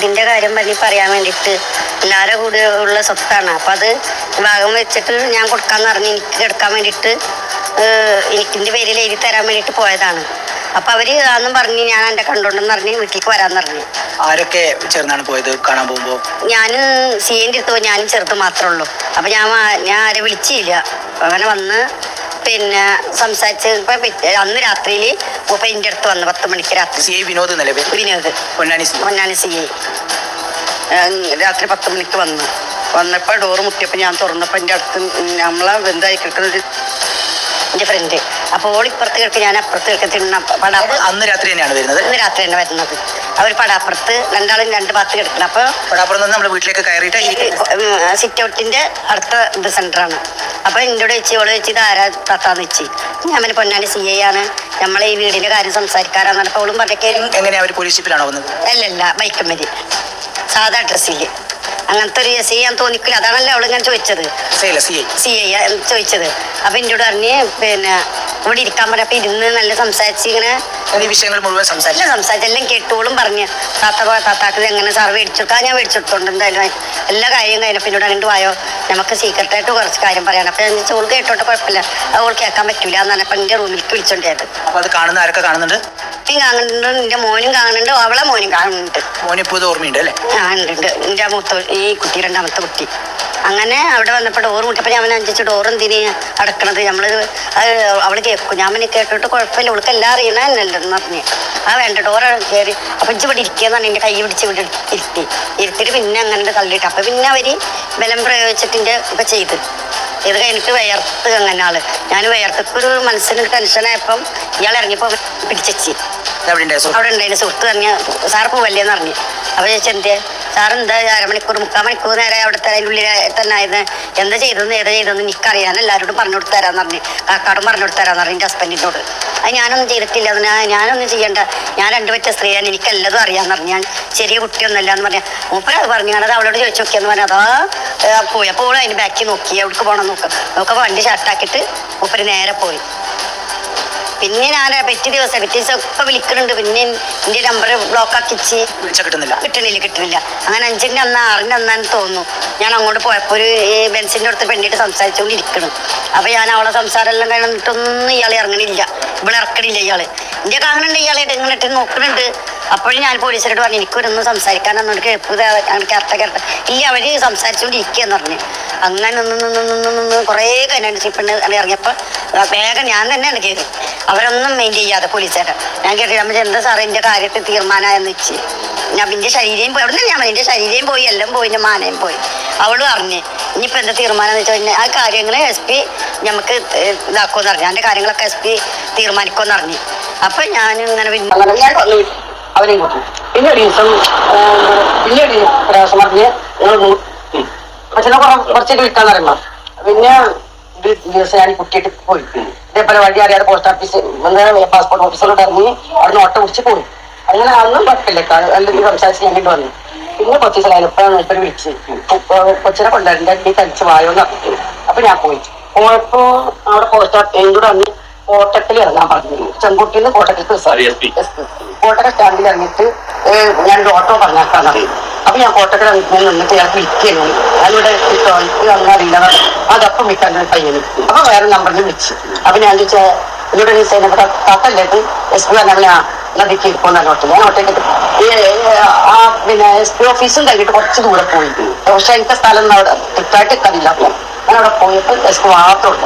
വീടിന്റെ കാര്യം പറഞ്ഞ് പറയാൻ വേണ്ടിട്ട് എല്ലാവരുടെ കൂടെ ഉള്ള സ്വത്താണ്. അപ്പം അത് ഭാഗം വെച്ചിട്ട് ഞാൻ കൊടുക്കാന്ന് പറഞ്ഞ് എനിക്ക് എടുക്കാൻ വേണ്ടിയിട്ട് എനിക്കിന്റെ പേരിൽ എഴുതി തരാൻ വേണ്ടിയിട്ട് പോയതാണ്. അപ്പൊ അവർ അന്നും പറഞ്ഞ് ഞാൻ എന്റെ കണ്ടോണ്ടെന്ന് പറഞ്ഞ് വീട്ടിലേക്ക് വരാന്ന് പറഞ്ഞു. ആരൊക്കെ ചേർന്നാണ് പോയത് കാണാൻ പോകുമ്പോ? ഞാൻ സി എന്റെ അടുത്ത് ഞാനും ചെറുത് മാത്രമേ ഉള്ളൂ. അപ്പൊ ഞാൻ ഞാൻ ആരെ വിളിച്ചില്ല. അങ്ങനെ വന്ന് പിന്നെ സംസാരിച്ച് അന്ന് രാത്രിയിൽ മുപ്പ എന്റെ അടുത്ത് വന്ന് പത്ത് മണിക്ക് രാത്രി. സി ഐ വിനോദ് എന്നല്ലേ പേര്? Vinod. Ponnani C Ponnani C I. രാത്രി പത്ത് മണിക്ക് വന്നു. വന്നപ്പോൾ ഡോറ് മുട്ടിയപ്പോൾ ഞാൻ തുറന്നപ്പോൾ എന്റെ അടുത്ത് നമ്മളെ ബന്ധമായി കിടക്കുന്നത് എന്റെ ഫ്രണ്ട് അപ്പോൾ ഓൾ ഇപ്പുറത്ത് കേൾക്കും ഞാൻ അപ്പുറത്ത് കേൾക്കുന്ന പടാപ്പ് അന്ന് രാത്രി തന്നെയാണ് വരുന്നത്? ഇന്ന് രാത്രി തന്നെ വരുന്നത്. അവർ പടാപ്പുറത്ത് രണ്ടാളും രണ്ട് ഭാഗത്ത് കിടക്കണം. അപ്പോൾ നിന്ന് നമ്മുടെ വീട്ടിലേക്ക് കയറിയിട്ട് ഈ സിറ്റ് ഔട്ടിന്റെ അടുത്ത ഇത് സെന്ററാണ് അപ്പൊ എന്നോട് വെച്ച് ഓൾ വെച്ച് ആരാ താത്താന്ന് വെച്ച് ഞാൻ പിന്നെ പൊന്നാനി സി ഐ ആണ്. നമ്മളെ ഈ വീടിന്റെ കാര്യം സംസാരിക്കാറാന്ന് അവളും ഓളും പറഞ്ഞേക്കും എങ്ങനെയാ അവർ പോലീസ് ജീപ്പിലാണോ വന്നത്? അല്ലല്ല ബൈക്കമ്മൽ സാധാ ഡ്രസ്സിൽ അങ്ങനത്തെ ഒരു എസ് ഞാൻ തോന്നിക്കില്ല. അതാണല്ലോ അവൾ ഞാൻ ചോദിച്ചത്. ഐ ഐ സി ഐ ചോദിച്ചത്. അപ്പൊ എന്നോട് പറഞ്ഞ് പിന്നെ ഇവിടെ ഇരിക്കാൻ പറഞ്ഞപ്പോ ഇരുന്ന് നല്ല സംസാരിച്ച് ഇങ്ങനെ എന്നീ വിഷയങ്ങൾ മുഴുവൻ സംസാരിച്ചു. സംസാരിച്ചെല്ലാം കേട്ടോളും പറഞ്ഞ്. താത്ത താത്താക്ക് എങ്ങനെ സാർ മേടിച്ചെടുക്കാ ഞാൻ മേടിച്ചെടുത്തോണ്ട് എന്തായാലും? എല്ലാ കാര്യവും കഴിഞ്ഞ പിന്നീട് അങ്ങോട്ട് വായോ? നമുക്ക് സീക്രട്ടായിട്ട് കുറച്ച് കാര്യം പറയാൻ. അപ്പൊ ഞാൻ ചോൾ കേട്ടോട്ട് കുഴപ്പമില്ല. അവൾ കേൾക്കാൻ പറ്റൂല എന്നാണ് അപ്പൊ എന്റെ റൂമിലേക്ക് വിളിച്ചോണ്ടായത് അപ്പൊ അത് കാണുന്ന ആരൊക്കെ കാണുന്നുണ്ട്? കാണുന്നുണ്ട് നിന്റെ മോനും കാണുന്നുണ്ട് അവളെ മോനും കാണുന്നുണ്ട്. മോനിപ്പോ ഓർമ്മയുണ്ട് അല്ലേ? ആ ഉണ്ട് ഉണ്ട്. എന്റെ മൂത്ത ഈ കുട്ടി രണ്ടാമത്തെ കുട്ടി. അങ്ങനെ അവിടെ വന്നപ്പോൾ ഡോറ് മുട്ടപ്പോൾ ഞാൻ അഞ്ചിച്ച് ഡോറും തിരി അടക്കണത്? നമ്മൾ അവൾ അവൾ കേൾക്കും ഞാൻ പിന്നെ കേട്ടിട്ട് കുഴപ്പമില്ല ഉൾക്ക് എല്ലാം അറിയണ എന്നല്ലെന്ന് പറഞ്ഞ്. ആ വേണ്ട ഡോറ് കയറി അപ്പം ഇജ്ജ് ഇവിടെ ഇരിക്കുകയെന്ന് പറഞ്ഞ് എന്റെ കൈ പിടിച്ച് ഇവിടെ ഇരുത്തി. ഇരുത്തിട്ട് പിന്നെ അങ്ങനെ തള്ളിയിട്ട്. അപ്പൊ പിന്നെ അവർ ബലം പ്രയോഗിച്ചിട്ടിന്റെ ഇപ്പം ചെയ്ത്. ഇത് എനിക്ക് വയർത്ത് അങ്ങനെ ആൾ. ഞാൻ വയർത്തപ്പോൾ ഒരു മനസ്സിന് ടെൻഷനായപ്പം ഇയാൾ ഇറങ്ങിയപ്പോൾ പിടിച്ചെച്ചി ഉണ്ടായിരുന്നു അവിടെ ഉണ്ടായിരുന്നു സുഹൃത്ത്? പറഞ്ഞ സാർ പോവല്ലേന്ന് പറഞ്ഞു. അപ്പൊ ചേച്ചി എന്തേ സാർ എന്താ അരമണിക്കൂർ മുക്കാൽ മണിക്കൂർ നേരെ അവിടുത്തെ ഉള്ളിൽ തന്നെ ആയിരുന്നു. എന്താ ചെയ്തെന്ന് ഏതാ ചെയ്തതെന്ന് എനിക്കറിയാൻ എല്ലാവരോടും പറഞ്ഞു കൊടുത്തരാന്ന് പറഞ്ഞു. കാക്കാടും പറഞ്ഞു കൊടുത്തരാന്ന് പറഞ്ഞു എന്റെ ഹസ്ബൻഡിനോട്. അത് ഞാനൊന്നും ചെയ്തിട്ടില്ല. അത് ഞാൻ ഞാനൊന്നും ചെയ്യണ്ട. ഞാൻ രണ്ട് പറ്റ സ്ത്രീയാണ്. എനിക്ക് എല്ലാതും അറിയാന്ന് പറഞ്ഞു. ഞാൻ ചെറിയ കുട്ടിയൊന്നുമല്ല എന്ന് പറഞ്ഞാൽ മൂപ്പര അത് പറഞ്ഞു. ഞാനത് അവളോട് ചോദിച്ചു നോക്കിയെന്ന് പറഞ്ഞു. അതാ പോയി അപ്പോൾ അതിന് ബാക്കി നോക്കി. അവിടേക്ക് പോകണം നോക്കാം. നോക്കുമ്പോൾ വണ്ടി ഷർട്ടാക്കിയിട്ട് മൂപ്പര് നേരെ പോയി. പിന്നെ ഞാൻ പിറ്റേ ദിവസം പിറ്റേ ദിവസം ഒക്കെ വിളിക്കുന്നുണ്ട് പിന്നെ എന്റെ നമ്പർ ബ്ലോക്ക് ആക്കിച്ച് വിളിച്ചാൽ കിട്ടുന്നില്ല. കിട്ടണില്ല കിട്ടണില്ല. അങ്ങനെ അഞ്ചിന്റെ അന്ന് ആറിന്റെ അന്നാന്ന് തോന്നുന്നു. ഞാൻ അങ്ങോട്ട് പോയപ്പോൾ ഒരു ബെൻസിന്റെ അടുത്ത് പെണ്ണിട്ട് സംസാരിച്ചുകൊണ്ട് ഇരിക്കണം അപ്പോൾ ഞാൻ അവളെ സംസാരം എല്ലാം കഴിഞ്ഞിട്ടൊന്നും ഇയാളെ ഇറങ്ങണില്ല. ഇവിടെ ഇറക്കണില്ല ഇയാൾ. എന്റെ കാണുന്നുണ്ട് ഇയാളെ ഇങ്ങോട്ട് നോക്കുന്നുണ്ട് അപ്പോഴും ഞാൻ പോലീസിനോട് പറഞ്ഞു എനിക്കൊരൊന്നും സംസാരിക്കാനൊന്നും കേൾപ്പ് കേരട്ട കേരട്ട ഇല്ല സംസാരിച്ചുകൊണ്ടിരിക്കുക എന്ന് പറഞ്ഞു. അങ്ങനെ നിന്ന് നിന്ന് കുറേ കഴിഞ്ഞ പെണ്ണ് ഇറങ്ങിയപ്പോൾ വേഗം ഞാൻ തന്നെയാണ് കയറി. അവരൊന്നും മെയിൻ ചെയ്യാതെ പോലീസുകാരെ ഞാൻ കേട്ടി നമ്മൾ എന്താ സാറേ എന്റെ കാര്യത്തിൽ തീരുമാനമായെന്ന് വെച്ച്? ഞാൻ എന്റെ ശരീരം പോയി അവിടെ ഞാൻ എന്റെ ശരീരം പോയി എല്ലാം പോയി എന്റെ മാനയും പോയി. അവളും അറിഞ്ഞ് ഇനിയിപ്പോൾ എന്താ തീരുമാനം എന്ന് വെച്ച് കഴിഞ്ഞാൽ ആ കാര്യങ്ങൾ എസ് പി നമുക്ക് ഇതാക്കുമെന്ന് അറിഞ്ഞു എന്റെ കാര്യങ്ങളൊക്കെ എസ് പി തീരുമാനിക്കുമെന്ന് അറിഞ്ഞു. അപ്പം ഞാൻ ഇങ്ങനെ പിന്നെ ഒരു ദിവസം പിന്നെ ഒരു പ്രാവശ്യം പറഞ്ഞ് നിങ്ങൾ അച്ഛനെ കുറച്ച് വിൽക്കാന്ന് പറയുമ്പോ പിന്നെ ദിവസം ഞാൻ കുട്ടിയിട്ട് പോയി. ഇതേപോലെ വഴി അറിയാതെ പോസ്റ്റ് ഓഫീസ് പാസ്പോർട്ട് ഓഫീസിലോട്ട് ഇറങ്ങി അവിടെ ഓട്ടം പിടിച്ച് പോയി. അങ്ങനെ അന്നും കുഴപ്പമില്ല. അല്ലെങ്കിൽ സംസാരിച്ച് ഞാൻ വന്നു. പിന്നെ കുറച്ച് ദിവസം കഴിഞ്ഞപ്പോഴാണ് ഇപ്പൊ വിളിച്ച് കൊച്ചിനെ കൊണ്ടുവരണ്ട നീ തനിച്ച് വായോന്ന് പറഞ്ഞു അപ്പൊ ഞാൻ പോയി. പോയപ്പോ അവിടെ പോസ്റ്റ് ഓഫീസ് എന്നോട് വന്ന് കോട്ടക്കൽ ഇറങ്ങാൻ പറഞ്ഞു. ചെങ്കുട്ടിയിൽ നിന്ന് കോട്ടക്കൽ കോട്ടക്കൽ സ്റ്റാൻഡിൽ ഇറങ്ങിയിട്ട് ഞാൻ ഓട്ടോ പറഞ്ഞേക്കാൻ അറിയും അപ്പൊ ഞാൻ കോട്ടക്കര ഇറങ്ങി നിന്നിട്ട് ഞാൻ വിളിക്കുന്നു അതിലൂടെ അങ്ങനെ അറിയില്ല. അതപ്പം വിൽക്കാൻ പയ്യന് അപ്പൊ വേറെ നമ്പറിൽ വിളിച്ചു. അപ്പൊ ഞാൻ ചോദിച്ചാൽ ഇതിലൂടെ സൈൻ ഇവിടെ താത്തല്ലേ എസ് പി പറഞ്ഞ നദിക്ക് പോകുന്ന ഓട്ടോ ഞാൻ ഓട്ടോയ്ക്ക് ആ പിന്നെ എസ് പി ഓഫീസും കഴിഞ്ഞിട്ട് കുറച്ച് ദൂരെ പോയി. പക്ഷെ എനിക്ക് സ്ഥലം അവിടെ കൃത്യമായിട്ട് എത്താനില്ല ഞാൻ അവിടെ പോയപ്പോൾ എസ് പി മാത്രം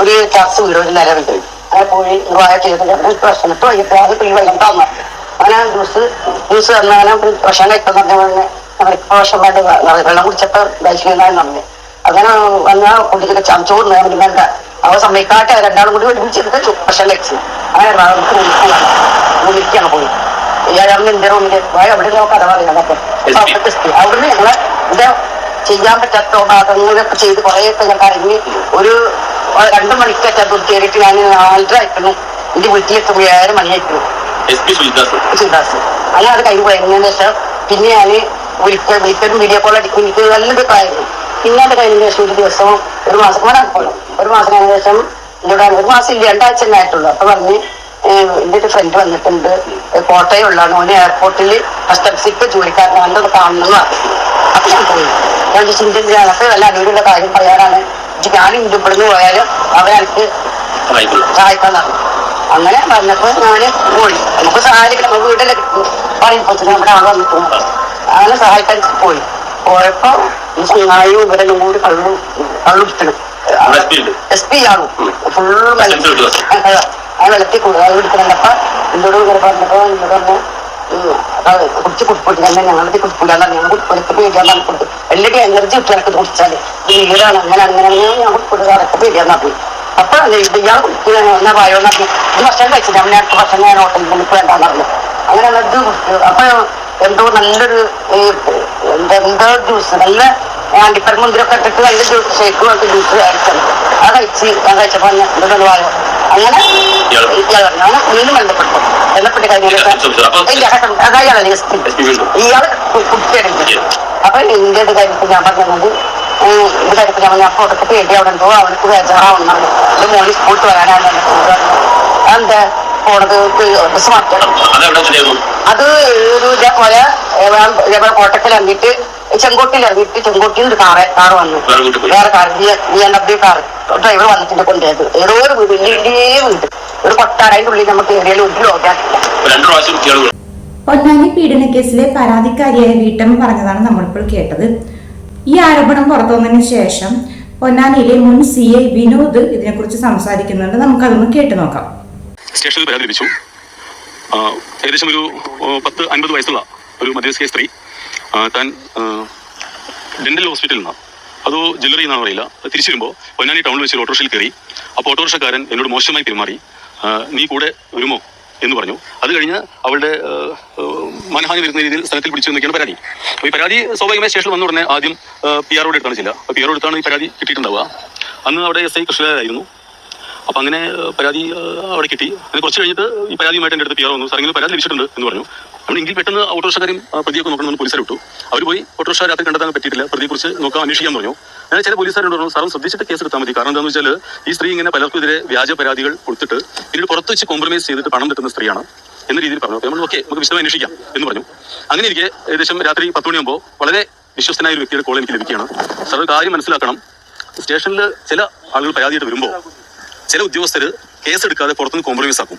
ഒരു ചർച്ച വീട് ഒരു നില വീട്. അങ്ങനെ പോയി വായ ചെയ്തിട്ട് പ്രശ്നത്ത് വൈകിട്ട് അത് വെള്ളം വന്നു അങ്ങനെ ജ്യൂസ് ജ്യൂസ് തന്നങ്ങനെ ഭക്ഷണം കഴിക്കാൻ പറഞ്ഞ വേണ്ട വെള്ളം കുടിച്ചപ്പോൾ ദഹിക്കുന്നതായി നന്ദി. അങ്ങനെ വന്ന കുട്ടിക്ക് ചോറ് വേണ്ട അവ സമ്മതിക്കാട്ടെ. രണ്ടാളും കൂടി ഒരുമിച്ചിട്ട് ഭക്ഷണം കഴിച്ചു. അങ്ങനെ വിളിക്കുകയാണ് വിളിക്കാണ് പോയി. ഏഴാം എന്റെ റൂമിൽ. പോയി അവിടെ ഞാൻ കഥ അപ്പൊ അവിടുന്ന് ഞങ്ങളെ ഇത് ചെയ്യാൻ പറ്റാത്ത ഭാഗങ്ങളൊക്കെ ചെയ്ത് കുറേയൊക്കെ ഞാൻ കരഞ്ഞ് ഒരു രണ്ടു മണിക്കറ്റാ കയറിയിട്ട് ഞാൻ നാലര ആയിരുന്നു എന്റെ വീട്ടിലെത്തുമ്പോൾ ഏഴര മണിയായിട്ടു സുൽദാസ് അങ്ങനെ അത് കഴിഞ്ഞ് പോയതിനു ശേഷം പിന്നെ ഞാൻ വിളിക്ക വിളിച്ചത് വീഡിയോ കോൾ അടിക്കും. എനിക്ക് നല്ലത് പ്രായമായിരുന്നു പിന്നെ അത് കഴിഞ്ഞ ശേഷം ഒരു ദിവസം ഒരു മാസം കൂടെ പോയി ഒരു മാസം കഴിഞ്ഞ ശേഷം എന്നോട് ഒരു മാസം ഇല്ല രണ്ടാഴ്ച തന്നെ ആയിട്ടുള്ളൂ. അപ്പൊ പറഞ്ഞ് എന്റെ ഒരു ഫ്രണ്ട് വന്നിട്ടുണ്ട്. കോട്ടയം കോട്ടയമുള്ളതാണ്. ഓന് എയർപോർട്ടിൽ കസ്റ്റംസിക്ക് ജോലിക്കാരനാണ് അത് കാണുന്നു അപ്പൊ ഞാൻ പോയി. ഞാൻ അതൊക്കെ നല്ല അടിപൊളിയുള്ള കാര്യം പറയാനാണ്. ഞാൻ ഇന്ത്യപ്പെടുന്നു ഇവിടുന്ന് പോയാലും അവരെനിക്ക് സഹായിക്കാൻ നടന്നു അങ്ങനെ പറഞ്ഞപ്പോ ഞാൻ പോയി. നമുക്ക് സഹായിക്കണം. നമുക്ക് വീട്ടിലെ പറയും നമ്മുടെ ആളെ വന്നിട്ട് അങ്ങനെ സഹായിക്കാൻ പോയി. പോയപ്പോ ചങ്ങായും ഇവരെല്ലാം കൂടി കള്ളു കള്ളുടിക്കണം എസ് പി ആണ്. ഫുള്ള് അങ്ങനെ വെള്ളത്തിൽ എടുക്കണപ്പോ എന്നോട് ഇങ്ങനെ പറഞ്ഞപ്പോ എന്നോട് പറഞ്ഞു കുടിച്ച് കുടിപ്പിട്ട്. തന്നെ ഞങ്ങളുടെ കുടിപ്പില്ലാതെ ഞങ്ങൾ കുടിപ്പിടക്ക് പേടിയാൻ കൊടുത്തു. എല്ലാം എനർജി ഇട്ട് എനിക്ക് കുടിച്ചാൽ വീടാണ് അങ്ങനെ അങ്ങനെ അങ്ങനെ ഞാൻ കുടിപ്പിടുക അതൊക്കെ പേടിയാന്നാ പോയി അപ്പൊ ഇയാൾ കുടിക്കുന്ന എന്നാ പറയോ പറഞ്ഞു ഭക്ഷണം കഴിച്ചില്ല. അവനെ അടുത്ത ഭക്ഷണം ഞാൻ ഹോട്ടലിൽ നിന്ന് വേണ്ടാന്ന് പറഞ്ഞു. അങ്ങനെ അപ്പൊ എന്തോ നല്ലൊരു എന്താ ജ്യൂസ് നല്ല അണ്ടിപ്പരം മുന്തിരൊക്കെ ഇട്ടിട്ട് നല്ല ജ്യൂസ് ഷേക്ക് പോലത്തെ ജ്യൂസ് കഴിച്ചത് അത് കഴിച്ച് ഞാൻ കഴിച്ചപ്പോ എന്തൊരു വായോ. അങ്ങനെ ഇയാൾ പറഞ്ഞു അവനെ വീണ്ടും ബന്ധപ്പെട്ടു ബന്ധപ്പെട്ട് കഴിഞ്ഞിട്ട് ഇല്ല അതായത് ഇയാൾ കുട്ടിയെടുത്തു അപ്പൊ എന്റെ ഇത് കഴിഞ്ഞിട്ട് ഞാൻ പറഞ്ഞത് ഇത് കാര്യത്തിൽ ഞാൻ അപ്പൊ അവിടെ പേടി അവിടെ എന്തോ അവൾക്ക് വേജാറാവുന്നുണ്ട് എന്റെ മോളി സ്കൂളിൽ വരാനാണ് എന്താ പോണത് ബസ് മാറ്റണം അത് ഒരു ഇതേപോലെ ഇതേപോലെ കോട്ടക്കൽ ഇറങ്ങിയിട്ട് ചെങ്കോട്ടിൽ ഇറങ്ങിയിട്ട് ചെങ്കോട്ടിൽ ഒരു കാറ് കാറ് വന്നു. വേറെ car B M W car driver വന്നിട്ടുണ്ട് കൊണ്ടുപോയത് ഏതോ ഒരു വീട് വലിയ വലിയ വീട്. ഒരു കൊട്ടാരായിട്ട് ഉള്ളിൽ നമുക്ക് ഏരിയയിൽ ഒരു ലോകാക്കില്ല പൊന്നാനി പീഡന കേസിലെ പൊന്നാനി പീഡനക്കേസിലെ പരാതിക്കാരിയായ വീട്ടമ്മ പറഞ്ഞതാണ് നമ്മളിപ്പോൾ കേട്ടത്. ഈ ആരോപണം പുറത്തു വന്നതിന് ശേഷം പൊന്നാനിയിലെ മുൻ സി ഐ വിനോദ് ഇതിനെക്കുറിച്ച് സംസാരിക്കുന്നുണ്ട്. നമുക്കതൊന്ന് കേട്ടു നോക്കാം. സ്റ്റേഷനിൽ പരാതി ലഭിച്ചു. ഏകദേശം ഒരു പത്ത് അൻപത് വയസ്സുള്ള ഒരു മധ്യസ്ഥ സ്ത്രീ താൻ ഡെന്റൽ ഹോസ്പിറ്റലിൽ നിന്ന് അതോ ജ്വല്ലറി എന്നാണ് അറിയില്ല. തിരിച്ചു വരുമ്പോൾ പൊന്നാനി ടൗണിൽ വെച്ച് ഓട്ടോറിക്ഷയിൽ കയറി അപ്പോൾ ഓട്ടോറിക്ഷക്കാരൻ എന്നോട് മോശമായി പെരുമാറി. നീ കൂടെ വരുമോ എന്ന് പറഞ്ഞു. അത് കഴിഞ്ഞ് അവളുടെ ആ, വരുന്ന രീതിയിൽ സ്ഥലത്തിൽ പിടിച്ചു എന്നൊക്കെയാണ് പരാതി. അപ്പോൾ ഈ പരാതി സ്വാഭാവികമായി സ്റ്റേഷനിൽ വന്ന ഉടനെ ആദ്യം പി ആറോട് എടുത്താണ് ചില പി ആറോട് എടുത്താണ് ഈ പരാതി കിട്ടിയിട്ടുണ്ടാവുക. അന്ന് അവിടെ എസ് ഐ കൃഷ്ണരായിരുന്നു അപ്പൊ അങ്ങനെ പരാതി അവിടെ കിട്ടി. അങ്ങനെ കുറച്ച് കഴിഞ്ഞിട്ട് ഈ പരാതിയുമായിട്ട് എന്റെ അടുത്ത് പിയാർ വന്നു. സാർ ഇങ്ങനെ പരാതി ലഭിച്ചിട്ടുണ്ട് എന്ന് പറഞ്ഞു. നമ്മൾ എങ്കിൽ പെട്ടെന്ന് ഓട്ടോറിക്ഷക്കാരും പ്രതിയൊക്കെ നോക്കണമെന്ന് പോലീസുകാർ വിട്ടു അവർ പോയി ഓട്ടോറിക്ഷ രാത്രി കണ്ടെത്താൻ പറ്റിയിട്ടില്ല. പ്രതിയെക്കുറിച്ച് നോക്കാൻ അന്വേഷിക്കാൻ പറഞ്ഞു. അങ്ങനെ ചില പോലീസുകാരോട് പറഞ്ഞു സാറും ശ്രദ്ധിച്ചിട്ട് കേസ് എടുത്താൽ മതി. കാരണം എന്താണെന്ന് വെച്ചാൽ ഈ സ്ത്രീ ഇങ്ങനെ പലർക്കുമെതിരെ വ്യാജ പരാതികൾ കൊടുത്തിട്ട് പിന്നീട് പുറത്ത് വെച്ച് കോംപ്രമൈസ് ചെയ്തിട്ട് പണം കിട്ടുന്ന സ്ത്രീയാണ് എന്ന രീതിയിൽ പറഞ്ഞു. അപ്പോൾ നമ്മൾ ഓക്കെ നമുക്ക് വിശദമായി അന്വേഷിക്കാം എന്ന് പറഞ്ഞു. അങ്ങനെ ഇരിക്കെ ഏകദേശം രാത്രി പത്ത് മണിയാകുമ്പോൾ വളരെ വിശ്വസ്തനായ ഒരു വ്യക്തിയുടെ കോൾ എനിക്ക് ലഭിക്കുകയാണ്. സാർ ഒരു കാര്യം മനസ്സിലാക്കണം. സ്റ്റേഷനിൽ ചില ആളുകൾ പരാതിയായിട്ട് വരുമ്പോൾ ചില ഉദ്യോഗസ്ഥർ കേസ് എടുക്കാതെ പുറത്തുനിന്ന് കോംപ്രമൈസ് ആക്കും.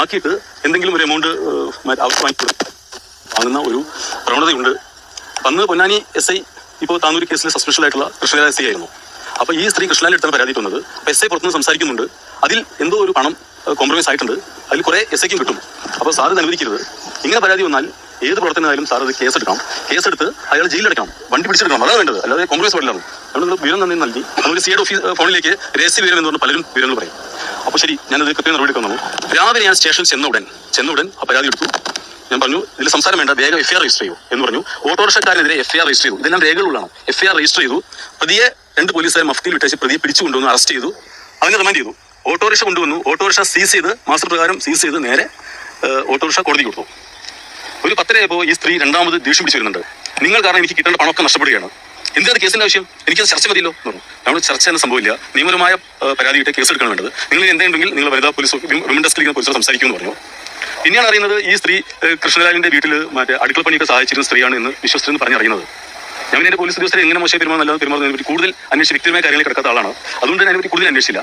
ആക്കിയിട്ട് എന്തെങ്കിലും ഒരു എമൗണ്ട് വാങ്ങുന്ന ഒരു പ്രവണതയുണ്ട്. അന്ന് പൊന്നാനി എസ് ഐ ഇപ്പോൾ താനൂർ കേസിൽ സസ്പെഷ്യൽ ആയിട്ടുള്ള കൃഷ്ണലാൽ എസ് ഐ ആയിരുന്നു. അപ്പോൾ ഈ സ്ത്രീ കൃഷ്ണലാൽ എടുത്താണ് പരാതി തന്നത് അപ്പോൾ എസ് ഐ പുറത്തുനിന്ന് സംസാരിക്കുന്നുണ്ട്. അതിൽ എന്തോ ഒരു പണം കോംപ്രമൈസ് ആയിട്ടുണ്ട്. അതിൽ കുറേ എസ് ഐക്കും കിട്ടും. അപ്പോൾ ഇത് അനുവദിക്കരുത്. ഇങ്ങനെ പരാതി വന്നാൽ ഏത് പ്രവർത്തനമായാലും സാർ അത് കേസെടുക്കാം കേസെടുത്ത് അയാൾ ജയിലിലെടുക്കണം വണ്ടി പിടിച്ചെടുക്കണം. അതാണ് വേണ്ടത്. അല്ലാതെ കോൺഗ്രസ് പാടില്ല നമ്മൾ വിവരം തന്നെ നൽകി. നമുക്ക് സിയുടെ ഓഫീസ് ഫോണിലേക്ക് രഹസ്യ വിവരം എന്ന് പറഞ്ഞ പലരും വിവരങ്ങൾ പറയും. അപ്പോൾ ശരി ഞാനത് കൃത്യം നടപടി എടുക്കുന്നു രാവിലെ ഞാൻ സ്റ്റേഷനിൽ ചെന്ന ഉടൻ ചെന്ന ഉടൻ ആ പരാതി എടുത്തു. ഞാൻ പറഞ്ഞു ഇതിൽ സംസാരം വേണ്ട വേഗം എഫ് ആർ രജിസ്റ്റർ ചെയ്യൂ എന്ന് പറഞ്ഞു. ഓട്ടോറിക്ഷക്കാരനെതിരെ എഫ് ആർ രജിസ്റ്റർ ചെയ്തു. ഇതെല്ലാം രേഖകളുള്ളതാണ് എഫ് ആർ രജിസ്റ്റർ ചെയ്തു. പ്രതിയെ രണ്ട് പോലീസുകാർ മഫ്തിയിൽ വിട്ടേച്ച് പ്രതിയെ പിടിച്ചു കൊണ്ടുവന്ന് അറസ്റ്റ് ചെയ്തു. അതിന് റിമാൻഡ് ചെയ്തു. ഓട്ടോറിക്ഷ കൊണ്ടുവന്നു. ഓട്ടോറിക്ഷ സീസ് ചെയ്ത് മാസ്റ്റർ പ്രകാരം സീസ് ചെയ്ത് നേരെ ഓട്ടോറിക്ഷ കോടതി കൊടുത്തു. ഒരു പത്തരയായപ്പോൾ ഈ സ്ത്രീ രണ്ടാമത് ദേഷ്യം പിടിച്ചു വരുന്നുണ്ട് നിങ്ങൾ കാരണം എനിക്ക് കിട്ടേണ്ട പണമൊക്കെ നഷ്ടപ്പെടുകയാണ്. എന്താണ് കേസിന്റെ ആവശ്യം? എനിക്കത് ചർച്ച മതിയല്ലോ നമ്മൾ ചർച്ച എന്ന സംഭവമില്ല നിയമപരമായ പരാതിയിട്ട് കേസ് എടുക്കാൻ വേണ്ടത്. നിങ്ങൾ എന്തെങ്കിലും നിങ്ങൾ വനിതാ പോലീസ് വിമൻ ഡെസ്കിലേക്ക് പോലീസോട് സംസാരിക്കുമെന്ന് പറഞ്ഞു. പിന്നെയാണ് അറിയുന്നത് ഈ സ്ത്രീ കൃഷ്ണലാലിന്റെ വീട്ടിൽ മറ്റേ അടുക്കള പണിയൊക്കെ സഹായിച്ചിരുന്ന സ്ത്രീയാണ് എന്ന് വിശ്വസിച്ചെന്ന് പറഞ്ഞറിയുന്നത്. ഞാൻ എന്റെ പോലീസ് ഉദ്യോഗസ്ഥരെ എങ്ങനെ മോശം പെരുമാറുന്നല്ലാതെ പെരുമാറുന്നതിനെ പറ്റി കൂടുതൽ അന്വേഷിച്ച് വ്യക്തിപരമായ കാര്യങ്ങളിൽ കിടക്കാത്ത ആളാണ്. അതുകൊണ്ട് തന്നെ അതിനെപ്പറ്റി കൂടുതൽ അന്വേഷിച്ചില്ല.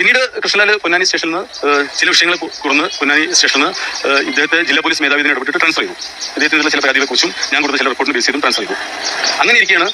പിന്നീട് കൃഷ്ണലാൽ പൊന്നാനി സ്റ്റേഷനിൽ നിന്ന് ചില വിഷയങ്ങൾ കു- തുറന്ന് പൊന്നാനി സ്റ്റേഷനിൽ നിന്ന് ഇദ്ദേഹത്തെ ജില്ലാ പോലീസ് മേധാവി ഇടപെട്ടിട്ട് ട്രാൻസ്ഫർ ചെയ്തു. ഇദ്ദേഹത്തിനുള്ള ചില പരാതികളെ കുറിച്ചും ഞാൻ കൊടുത്ത ചില റിപ്പോർട്ടിന് ബേസ് ചെയ്തും ട്രാൻസ്ഫർ ചെയ്തു. അങ്ങനെ ഇരിക്കുകയാണ്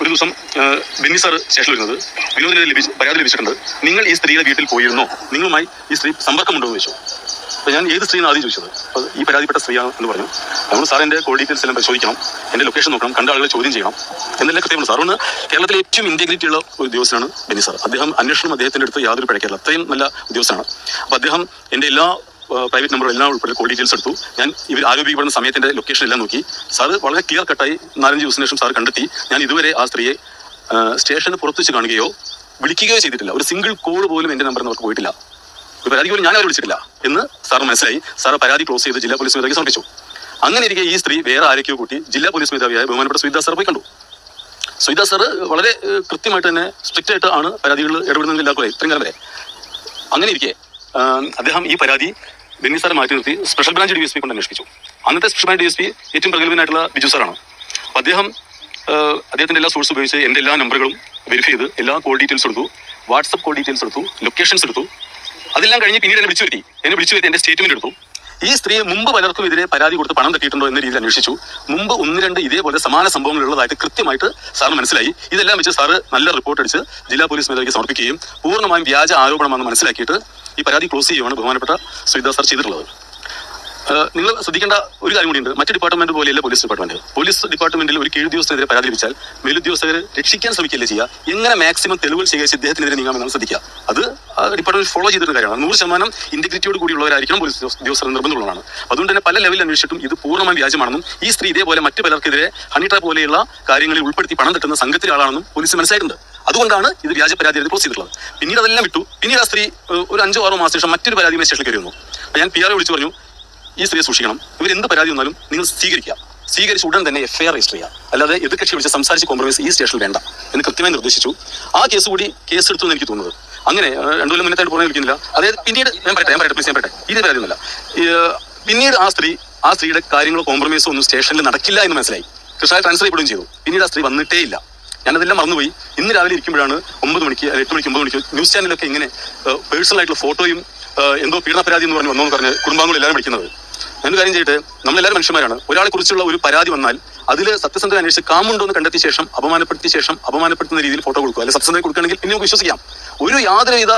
ഒരു ദിവസം ബിന്നി ബെന്നി സാർ സ്റ്റേഷനിൽ വരുന്നത്. വിനോദിനെ ലഭിച്ച് പരാതി ലഭിച്ചിട്ടുണ്ട്. നിങ്ങൾ ഈ സ്ത്രീയുടെ വീട്ടിൽ പോയിരുന്നോ? നിങ്ങളുമായി ഈ സ്ത്രീ സമ്പർക്കമുണ്ടോ എന്ന് ചോദിച്ചു. അപ്പോൾ ഞാൻ ഏത് സ്ത്രീയാണ് ആദ്യം ചോദിച്ചത്? അപ്പോൾ ഈ പരാതിപ്പെട്ട സ്ത്രീയാണ് എന്ന് പറഞ്ഞു. നമ്മൾ സാർ എന്റെ കോൾ ഡീറ്റെയിൽസ് എല്ലാം പരിശോധിക്കണം. എന്റെ ലൊക്കേഷൻ നോക്കണം കണ്ട ആളുകളെ ചോദ്യം ചെയ്യണം. എന്നെല്ലാം കൃത്യമാണ് സാർ ഒന്ന് കേരളത്തിലെ ഏറ്റവും ഇന്റഗ്രിറ്റി ഉള്ള ഒരു ഉദ്യോഗസ്ഥനാണ് ബെന്നി സാർ. അദ്ദേഹം അന്വേഷണം അദ്ദേഹത്തിന്റെ അടുത്ത് യാതൊരു പിഴക്കില്ല അത്രയും നല്ല ഉദ്യോഗസ്ഥനാണ്. അപ്പോൾ അദ്ദേഹം എന്റെ എല്ലാ പ്രൈവറ്റ് നമ്പറും എല്ലാം ഉൾപ്പെടെ കോൾ ഡീറ്റെയിൽസ് എടുത്തു. ഞാൻ ഇവർ ആരോപിക്കപ്പെടുന്ന സമയത്തിന്റെ ലൊക്കേഷൻ എല്ലാം നോക്കി. സാർ വളരെ ക്ലിയർ കട്ടായി നാലഞ്ച് ദിവസത്തിന് ശേഷം സാർ കണ്ടെത്തി. ഞാൻ ഇതുവരെ ആ സ്ത്രീയെ സ്റ്റേഷന് പുറത്തു വെച്ച് കാണുകയോ വിളിക്കുകയോ ചെയ്തിട്ടില്ല. ഒരു സിംഗിൾ കോൾ പോലും എന്റെ നമ്പറിൽ അവർക്ക് പോയിട്ടില്ല. പരാതി പോലും ഞാൻ അവർ വിളിച്ചിട്ടില്ല എന്ന് സാർ മനസ്സിലായി. സാർ പരാതി ക്ലോസ് ചെയ്ത് ജില്ലാ പോലീസ് മേധാവിക്ക് സമർപ്പിച്ചു. അങ്ങനെ ഇരിക്കെ ഈ സ്ത്രീ വേറെ ആരൊക്കെയോ കൂട്ടി ജില്ലാ പോലീസ് മേധാവിയായ ബഹുമാനപ്പെട്ട സുവിദാസ് സാർ പോയി കണ്ടു. സുവിദാസ് സാർ വളരെ കൃത്യമായിട്ട് തന്നെ സ്ട്രിക്റ്റ് ആയിട്ട് ആണ് പരാതികളിൽ ഇടപെടുന്നതിൽ എല്ലാവർക്കും ഇത്രയും കാലം വരെ. അങ്ങനെ ഇരിക്കെ അദ്ദേഹം ഈ പരാതി ബെന്നി സാറെ മാറ്റി നിർത്തി special branch D S P കൊണ്ട് അന്വേഷിച്ചു അന്നത്തെ special branch D S P ഏറ്റവും പ്രഗത്ഭനായിട്ടുള്ള ബിജു സാറാണ് അപ്പോൾ അദ്ദേഹം അദ്ദേഹത്തിന്റെ എല്ലാ സോഴ്സ് ഉപയോഗിച്ച് എന്റെ എല്ലാ നമ്പറുകളും വെരിഫൈ ചെയ്ത് എല്ലാ കോൾ ഡീറ്റെയിൽസ് എടുത്തു വാട്സപ്പ് കോൾ ഡീറ്റെയിൽസ് എടുത്തു ലൊക്കേഷൻസ് എടുത്തു. അതെല്ലാം കഴിഞ്ഞ് പിന്നീട് എന്നെ വിളിച്ചു വരുത്തി. എന്നെ വിളിച്ചു വരുത്തി എന്റെ സ്റ്റേറ്റ്മെന്റ് എടുത്തു. ഈ സ്ത്രീയെ മുമ്പ് പലർക്കും ഇതിനെ പരാതി കൊടുത്ത് പണം തട്ടിയിട്ടുണ്ടോ എന്ന രീതിയിൽ അന്വേഷിച്ചു. മുമ്പ് ഒന്ന് രണ്ട് ഇതേപോലെ സമാന സംഭവങ്ങൾ ഉള്ളതായിട്ട് കൃത്യമായിട്ട് സാറിന് മനസ്സിലായി. ഇതെല്ലാം വെച്ച് സാറ് നല്ല റിപ്പോർട്ട് അടിച്ച് ജില്ലാ പോലീസ് മേധാവിക്ക് സമർപ്പിക്കുകയും പൂർണമായും വ്യാജ ആരോപണമാണെന്ന് മനസ്സിലാക്കിയിട്ട് ഈ പരാതി ക്ലോസ് ചെയ്യുകയാണ് ബഹുമാനപ്പെട്ട ശ്രീദാസ് സാർ ചെയ്തിട്ടുള്ളത്. നിങ്ങൾ ശ്രദ്ധിക്കേണ്ട ഒരു കാര്യം കൂടിയുണ്ട്. മറ്റു ഡിപ്പാർട്ട്മെന്റ് പോലെയല്ല പോലീസ് ഡിപ്പാർട്ട്മെന്റ് പോലീസ് ഡിപ്പാർട്ട്മെന്റിൽ ഒരു കീഴുദ്യോഗസ്ഥനെതിരെ പരാതി ലഭിച്ചാൽ മേലുദ്യോഗസ്ഥരെ രക്ഷിക്കാൻ ശ്രമിക്കില്ല ചെയ്യുക? എങ്ങനെ മാക്സിമം തെളിവുകൾ ശേഖരിച്ച് ഇദ്ദേഹത്തിനെതിരെ നീങ്ങാമെന്നാണ് ശ്രദ്ധിക്കുക. അത് ഡിപ്പാർട്ട്മെന്റ് ഫോളോ ചെയ്തിരുന്ന കാര്യമാണ്. നൂറ് ശതമാനം ഇന്റഗ്രിറ്റിയോട് കൂടിയുള്ളവരായിരിക്കണം പോലീസ് ഉദ്യോഗസ്ഥർ നിർബന്ധമുള്ളതാണ് അതുകൊണ്ട് തന്നെ പല ലെവലിൽ അന്വേഷിച്ചിട്ടും ഇത് പൂർണമായും വ്യാജമാണെന്നും ഈ സ്ത്രീ ഇതേപോലെ മറ്റു പലർക്കെതിരെ ഹണിട്ര പോലെയുള്ള കാര്യങ്ങളിൽ ഉൾപ്പെടുത്തി പണം തട്ടുന്ന സംഘത്തിലെ ആളാണെന്നും പോലീസ് മനസ്സിലായിട്ടുണ്ട്. അതുകൊണ്ടാണ് ഇത് വ്യാജ പരാതി ക്ലോസ് ചെയ്തിട്ടുള്ളത് പിന്നീട് അതെല്ലാം വിട്ടു. പിന്നീട് ആ സ്ത്രീ ഒരു അഞ്ചോ ആറോ മാസം ശേഷം മറ്റൊരു പരാതി സ്റ്റേഷനിൽ കയറി ഞാൻ പി ആർ വിളിച്ചു പറഞ്ഞു ഈ സ്ത്രീയെ സൂക്ഷിക്കണം. ഇവർ എന്ത് പരാതി വന്നാലും നിങ്ങൾ സ്വീകരിക്കുക. സ്വീകരിച്ച ഉടൻ തന്നെ എഫ് ഐ ആർ രജിസ്റ്റർ ചെയ്യുക. അല്ലാതെ എതിർകക്ഷി വിളിച്ച് സംസാരിച്ച് കോംപ്രമൈസ് ഈ സ്റ്റേഷനിൽ വേണ്ട എന്ന് കൃത്യമായി നിർദ്ദേശിച്ചു. ആ കേസ് കൂടി കേസ് എടുത്തു എനിക്ക് തോന്നുന്നത്. അങ്ങനെ രണ്ടു കൊല്ലം മുന്നേ പുറമെ വിളിക്കുന്നില്ല. അതായത് പിന്നീട് ഞാൻ പറയട്ടെ ഞാൻ പറയട്ടെ പ്ലീസ് ഞാൻ പറയട്ടെ. ഇത് പരാതിയൊന്നുമില്ല പിന്നീട് ആ സ്ത്രീ ആ സ്ത്രീയുടെ കാര്യങ്ങളോ കോംപ്രമൈസോ ഒന്നും സ്റ്റേഷനിൽ നടക്കില്ല എന്ന് മനസ്സിലായി. കൃഷ്ണ ട്രാൻസ്ഫർ ചെയ്യപ്പെടുകയും ചെയ്തു. പിന്നീട് ആ സ്ത്രീ വന്നിട്ടേ ഇല്ല. ഞാനതെല്ലാം മറന്നുപോയി. ഇന്ന് രാവിലെ ഇരിക്കുമ്പോഴാണ് ഒമ്പത് മണിക്ക് എട്ട് മണിക്ക് ഒമ്പത് മണിക്ക് ന്യൂസ് ചാനലൊക്കെ ഇങ്ങനെ പേഴ്സണൽ ആയിട്ടുള്ള ഫോട്ടോയും എന്തോ പീഡന പരാതി എന്ന് പറഞ്ഞ് വന്നോന്ന് പറഞ്ഞ് കുടുംബാംഗങ്ങൾ എല്ലാവരും വിളിക്കുന്നത്. ഞാനൊരു കാര്യം ചെയ്തിട്ട് നമ്മളെല്ലാവരും മനുഷ്യന്മാരാണ്. ഒരാളെ കുറിച്ചുള്ള ഒരു പരാതി വന്നാൽ അതിൽ സത്യസന്ധത അന്വേഷിച്ച് കാമുണ്ടോ എന്ന് കണ്ടെത്തിയ ശേഷം അപമാനപ്പെടുത്തിയ ശേഷം അപമാനപ്പെടുത്തുന്ന രീതിയിൽ ഫോട്ടോ കൊടുക്കുക. അല്ലെങ്കിൽ സത്യസന്ധത കൊടുക്കുകയാണെങ്കിൽ പിന്നെ നമുക്ക് വിശ്വസിക്കാം. ഒരു യാതൊരുവിധ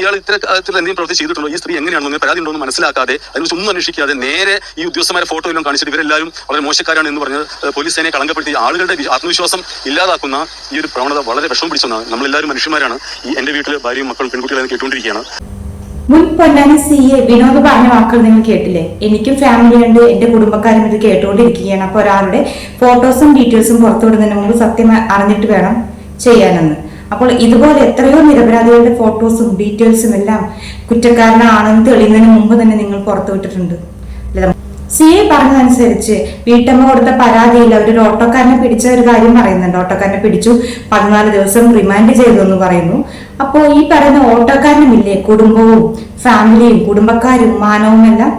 ഇയാൾ ഇത്തരത്തിൽ എന്തെങ്കിലും പ്രവൃത്തി ചെയ്തിട്ടുണ്ടോ? ഈ സ്ത്രീ എങ്ങനെയാണെന്ന് പരാതി ഉണ്ടോ എന്ന് മനസ്സിലാക്കാതെ അതിനെക്കുറിച്ച് ഒന്നും അന്വേഷിക്കാതെ നേരെ ഈ ഉദ്യോഗസ്ഥന്മാരെ ഫോട്ടോ എല്ലാം കാണിച്ചിട്ട് ഇവരെല്ലാവരും വളരെ മോശക്കാരാണ് എന്ന് പറഞ്ഞ് പോലീസ് സേനയെ കളങ്കപ്പെടുത്തി ആളുകളുടെ ആത്മവിശ്വാസം ഇല്ലാതാക്കുന്ന ഈ ഒരു പ്രവണത വളരെ വിഷമം പിടിച്ചതാണ്. നമ്മളെല്ലാവരും മനുഷ്യന്മാരാണ്. ഈ എന്റെ വീട്ടിൽ ഭാര്യയും മക്കളും പെൺകുട്ടികളും കേട്ടുകൊണ്ടിരിക്കുകയാണ്. മുൻ പൊന്നാനി സി എ വിനോദ് പറഞ്ഞ വാക്കുകൾ നിങ്ങൾ കേട്ടില്ലേ? എനിക്കും ഫാമിലി ഉണ്ട് എന്റെ കുടുംബക്കാരും ഇത് കേട്ടുകൊണ്ടിരിക്കുകയാണ്. അപ്പൊ ഒരാളുടെ ഫോട്ടോസും ഡീറ്റെയിൽസും പുറത്തുവിടുന്നതിന് മുമ്പ് സത്യം അറിഞ്ഞിട്ട് വേണം ചെയ്യാനെന്ന്. അപ്പോൾ ഇതുപോലെ എത്രയോ നിരപരാധികളുടെ ഫോട്ടോസും ഡീറ്റെയിൽസും എല്ലാം കുറ്റക്കാരനാണെന്ന് തെളിയുന്നതിന് മുമ്പ് തന്നെ നിങ്ങൾ പുറത്തുവിട്ടിട്ടുണ്ട്? സി എ പറഞ്ഞതനുസരിച്ച് വീട്ടമ്മ കൊടുത്ത പരാതിയിൽ അവർ ഒരു ഓട്ടോക്കാരനെ പിടിച്ച ഒരു കാര്യം പറയുന്നുണ്ട്. ഓട്ടോക്കാരനെ പിടിച്ചു പതിനാല് ദിവസം റിമാൻഡ് ചെയ്തു എന്ന് പറയുന്നു. അപ്പോൾ ഈ പറയുന്ന ഓട്ടോക്കാരനുമില്ലേ? കുടുംബവും ഫാമിലിയും കുടുംബക്കാരും മാനവും എല്ലാം?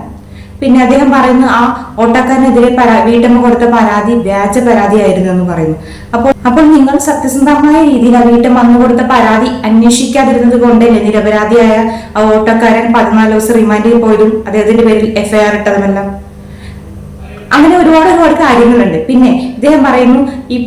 പിന്നെ അദ്ദേഹം പറയുന്നു ആ ഓട്ടോക്കാരനെതിരെ പരാ വീട്ടമ്മ കൊടുത്ത പരാതി വ്യാജ പരാതി ആയിരുന്നു എന്ന് പറയുന്നു. അപ്പോൾ അപ്പോൾ നിങ്ങൾ സത്യസന്ധമായ രീതിയിൽ ആ വീട്ടമ്മ അന്ന് കൊടുത്ത പരാതി അന്വേഷിക്കാതിരുന്നത് കൊണ്ടല്ലേ നിരപരാധിയായ ആ ഓട്ടോക്കാരൻ പതിനാല് ദിവസം റിമാൻഡിൽ പോയതും അദ്ദേഹത്തിന്റെ പേരിൽ എഫ്ഐആർ ഇട്ടതുമെല്ലാം? അങ്ങനെ ഒരുപാട് ഒരുപാട് കാര്യങ്ങളുണ്ട്. പിന്നെ ഇദ്ദേഹം പറയുന്നു ഈ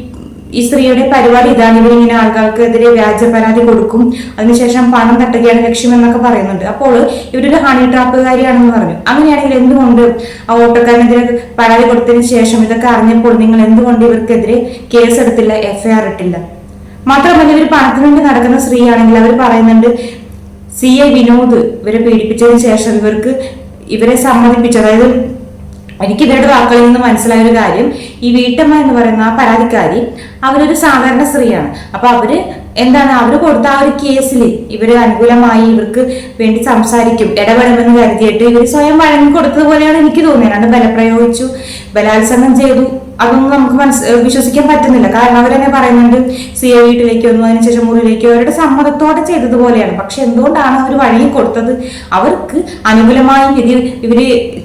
ഈ സ്ത്രീയുടെ പരിപാടി ഇതാണ്. ഇവരിങ്ങനെ ആൾക്കാർക്കെതിരെ വ്യാജ പരാതി കൊടുക്കും. അതിനുശേഷം പണം തട്ടുകയാണ് ലക്ഷ്യം എന്നൊക്കെ പറയുന്നുണ്ട്. അപ്പോൾ ഇവരൊരു ഹണി ട്രാപ്പുകാരിയാണെന്ന് പറഞ്ഞു. അങ്ങനെയാണെങ്കിൽ എന്തുകൊണ്ട് ആ ഓട്ടോക്കാരനെതിരെ പരാതി കൊടുത്തതിന് ശേഷം ഇതൊക്കെ അറിഞ്ഞപ്പോൾ നിങ്ങൾ എന്തുകൊണ്ട് ഇവർക്കെതിരെ കേസ് എടുത്തില്ല എഫ്ഐആർ ഇട്ടില്ല? മാത്രമല്ല ഇവർ പണത്തിന് വേണ്ടി നടക്കുന്ന സ്ത്രീയാണെങ്കിൽ അവർ പറയുന്നുണ്ട് സി ഐ വിനോദ് ഇവരെ പീഡിപ്പിച്ചതിന് ശേഷം ഇവർക്ക് ഇവരെ സമ്മതിപ്പിച്ചു. അതായത് എനിക്ക് ഇവരുടെ വാക്കുകളിൽ നിന്ന് മനസ്സിലായ ഒരു കാര്യം ഈ വീട്ടമ്മ എന്ന് പറയുന്ന ആ പരാതിക്കാരി അവരൊരു സാധാരണ സ്ത്രീയാണ്. അപ്പൊ അവർ എന്താണ് അവർ കൊടുത്ത ആ ഒരു കേസിൽ ഇവർ അനുകൂലമായി ഇവർക്ക് വേണ്ടി സംസാരിക്കും ഇടപെടുമെന്ന് കരുതിയിട്ട് ഇവർ സ്വയം വഴങ്ങി കൊടുത്തതുപോലെയാണ് എനിക്ക് തോന്നിയത്. അല്ലാണ്ട് ബലപ്രയോഗിച്ചു ബലാത്സംഗം ചെയ്തു. അതൊന്നും നമുക്ക് മനസ് വിശ്വസിക്കാൻ പറ്റുന്നില്ല. കാരണം അവരെന്നെ പറയുന്നുണ്ട് സി എ വീട്ടിലേക്ക് വന്നു അതിനുശേഷം മുറിയിലേക്ക് അവരുടെ സമ്മതത്തോടെ ചെയ്തതുപോലെയാണ്. പക്ഷെ എന്തുകൊണ്ടാണ് അവർ വഴി കൊടുത്തത്? അവർക്ക് അനുകൂലമായി വിധി ഇവർ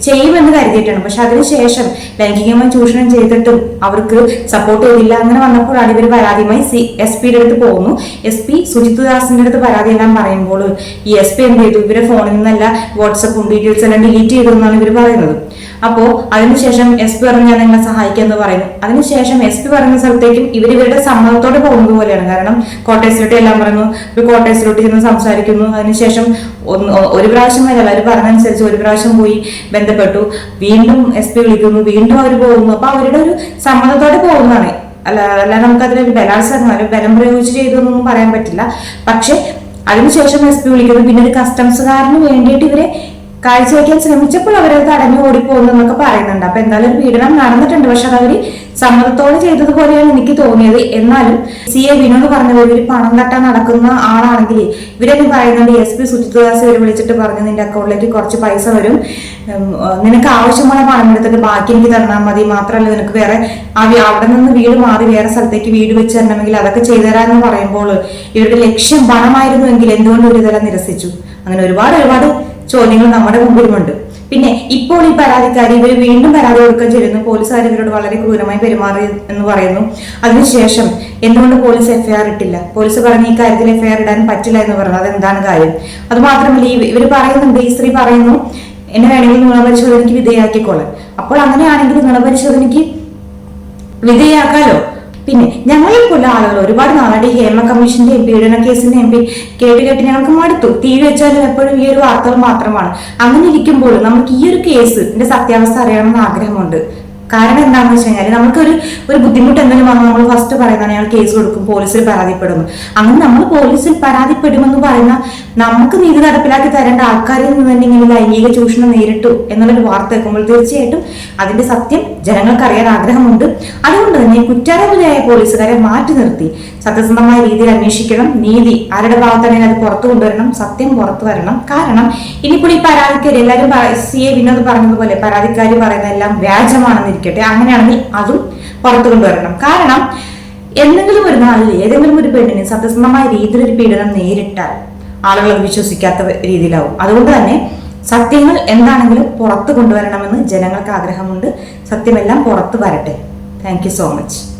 ചെയ്യുമെന്ന് കരുതിയിട്ടാണ്. പക്ഷെ അതിനുശേഷം ലൈംഗികമായി ചൂഷണം ചെയ്തിട്ടും അവർക്ക് സപ്പോർട്ട് ചെയ്തില്ല. അങ്ങനെ വന്നപ്പോഴാണ് ഇവർ പരാതിയുമായി സി എസ് പിയുടെ അടുത്ത് പോകുന്നു എസ് പി സുജിത് ദാസിന്റെ അടുത്ത് പരാതി എല്ലാം പറയുമ്പോൾ ഈ എസ് പി എന്ത് ചെയ്തു? ഇവരെ ഫോണിൽ നിന്നല്ല വാട്സപ്പും ഡീറ്റെയിൽസ് എല്ലാം ഡിലീറ്റ് ചെയ്തു എന്നാണ് ഇവർ പറയുന്നത്. അപ്പോ അതിനുശേഷം എസ് പി പറഞ്ഞു ഞാൻ നിങ്ങളെ സഹായിക്കാം എന്ന് പറയുന്നു. അതിനുശേഷം എസ് പി പറഞ്ഞ സ്ഥലത്തേക്കും ഇവർ ഇവരുടെ സമ്മതത്തോടെ പോകുന്നത് പോലെയാണ്. കാരണം കോട്ടേഴ്സിലോട്ട് എല്ലാം പറഞ്ഞു ഇവർ കോട്ടേഴ്സിലോട്ട് ചെന്ന് സംസാരിക്കുന്നു. അതിനുശേഷം ഒരു പ്രാവശ്യം വരെ അവർ പറഞ്ഞനുസരിച്ച് ഒരു പ്രാവശ്യം പോയി ബന്ധപ്പെട്ടു. വീണ്ടും എസ് പി വിളിക്കുന്നു വീണ്ടും അവർ പോകുന്നു. അപ്പൊ അവരുടെ ഒരു സമ്മതത്തോടെ പോകുന്നതാണ്. അല്ല അല്ല നമുക്ക് അതിലൊരു ബലാത്സംഗം ഒരു ബലം പ്രയോഗിച്ച് ചെയ്തു എന്നൊന്നും പറയാൻ പറ്റില്ല. പക്ഷെ അതിനുശേഷം എസ് പി വിളിക്കുന്നു. പിന്നെ ഒരു കസ്റ്റംസുകാരന് വേണ്ടിയിട്ട് ഇവരെ കാഴ്ചവെക്കാൻ ശ്രമിച്ചപ്പോൾ അവരത് തടഞ്ഞു ഓടിപ്പോകുന്നു എന്നൊക്കെ പറയുന്നുണ്ട്. അപ്പൊ എന്തായാലും ഒരു പീഡനം നടന്നിട്ടുണ്ട്. പക്ഷെ അത് അവർ സമ്മതത്തോടെ ചെയ്തതുപോലെയാണ് എനിക്ക് തോന്നിയത്. എന്നാലും സി എ വിനോദ് പറഞ്ഞത് ഇവർ പണം തട്ടാൻ നടക്കുന്ന ആളാണെങ്കിൽ ഇവരൊക്കെ പറയുന്നുണ്ട് എസ് പി സുജിത്ദാസ് ഇവർ വിളിച്ചിട്ട് പറഞ്ഞു നിന്റെ അക്കൗണ്ടിലേക്ക് കുറച്ച് പൈസ വരും. നിനക്ക് ആവശ്യമുള്ള പണം എടുത്തിട്ട് ബാക്കി എനിക്ക് തന്നാൽ മതി. മാത്രമല്ല നിനക്ക് വേറെ അവിടെ നിന്ന് വീട് മാറി വേറെ സ്ഥലത്തേക്ക് വീട് വെച്ച് തരണമെങ്കിൽ അതൊക്കെ ചെയ്തു തരാമെന്ന് പറയുമ്പോൾ ഇവരുടെ ലക്ഷ്യം പണമായിരുന്നുവെങ്കിൽ എന്തുകൊണ്ട് ഒരു തരം നിരസിച്ചു? അങ്ങനെ ഒരുപാട് ഒരുപാട് ചോദ്യങ്ങൾ നമ്മുടെ മുമ്പിലുമുണ്ട്. പിന്നെ ഇപ്പോൾ ഈ പരാതിക്കാരി ഇവർ വീണ്ടും പരാതി കൊടുക്കാൻ ചെല്ലുന്നു പോലീസുകാർ ഇവരോട് വളരെ ക്രൂരമായി പെരുമാറി എന്ന് പറയുന്നു. അതിനുശേഷം എന്തുകൊണ്ട് പോലീസ് എഫ്ഐആർ ഇട്ടില്ല? പോലീസ് പറഞ്ഞ ഈ കാര്യത്തിൽ എഫ്ഐആർ ഇടാൻ പറ്റില്ല എന്ന് പറഞ്ഞു. അതെന്താണ് കാര്യം? അത് മാത്രമല്ല ഇവർ പറയുന്നുണ്ട് ഈ സ്ത്രീ പറയുന്നു എന്നെ വേണമെങ്കിൽ നുണപരിശോധനയ്ക്ക് വിധേയാക്കിക്കോളാം അപ്പോൾ അങ്ങനെയാണെങ്കിൽ നുണപരിശോധനയ്ക്ക് വിധേയാക്കാലോ? പിന്നെ ഞങ്ങളെ പോലെ ആളുകൾ ഒരുപാട് നാളായിട്ട് ഈ ഹേമ കമ്മീഷന്റെയും പീഡന കേസിന്റെയും പി- കേട്ട് കേട്ട് ഞങ്ങൾക്ക് മടുത്തു. തീ വെച്ചാലും എപ്പോഴും ഈ ഒരു വാർത്തകൾ മാത്രമാണ്. അങ്ങനെ ഇരിക്കുമ്പോൾ നമുക്ക് ഈ ഒരു കേസിന്റെ സത്യാവസ്ഥ അറിയണമെന്ന് ആഗ്രഹമുണ്ട്. കാരണം എന്താണെന്ന് വെച്ച് കഴിഞ്ഞാൽ നമുക്കൊരു ഒരു ബുദ്ധിമുട്ട് എന്തെങ്കിലും വന്നാൽ നമ്മൾ ഫസ്റ്റ് പറയുന്നതാണ് അയാൾ കേസ് കൊടുക്കും പോലീസിൽ പരാതിപ്പെടുന്നു. അങ്ങനെ നമ്മൾ പോലീസിൽ പരാതിപ്പെടുമെന്ന് പറയുന്ന നമുക്ക് നീതി നടപ്പിലാക്കി തരേണ്ട ആൾക്കാരിൽ നിന്ന് തന്നെ ഇങ്ങനെ ലൈംഗിക ചൂഷണം നേരിട്ടു എന്നുള്ളൊരു വാർത്ത കേൾക്കുമ്പോൾ തീർച്ചയായിട്ടും അതിന്റെ സത്യം ജനങ്ങൾക്ക് അറിയാൻ ആഗ്രഹമുണ്ട്. അതുകൊണ്ട് തന്നെ കുറ്റാരോപിതയായ പോലീസുകാരെ മാറ്റി നിർത്തി. സത്യസന്ധമായ രീതിയിൽ അന്വേഷിക്കണം. നീതി ആരുടെ ഭാഗത്താണെങ്കിൽ അത് പുറത്തു കൊണ്ടുവരണം. സത്യം പുറത്തു വരണം. കാരണം ഇനിയിപ്പോൾ ഈ പരാതിക്കാരി എല്ലാവരും സി എ വിനോദ് പറഞ്ഞതുപോലെ പരാതിക്കാരി പറയുന്ന എല്ലാം വ്യാജമാണെന്നിരിക്കട്ടെ. അങ്ങനെയാണെങ്കിൽ അതും പുറത്തു കൊണ്ടുവരണം. കാരണം എന്തെങ്കിലും ഒരു നാളിൽ ഏതെങ്കിലും ഒരു പെണ്ണിന് സത്യസന്ധമായ രീതിയിൽ ഒരു പീഡനം നേരിട്ടാൽ ആളുകൾ അത് വിശ്വസിക്കാത്ത രീതിയിലാവും. അതുകൊണ്ട് തന്നെ സത്യങ്ങൾ എന്താണെങ്കിലും പുറത്തു കൊണ്ടുവരണമെന്ന് ജനങ്ങൾക്ക് ആഗ്രഹമുണ്ട്. സത്യമെല്ലാം പുറത്തു വരട്ടെ. Thank so much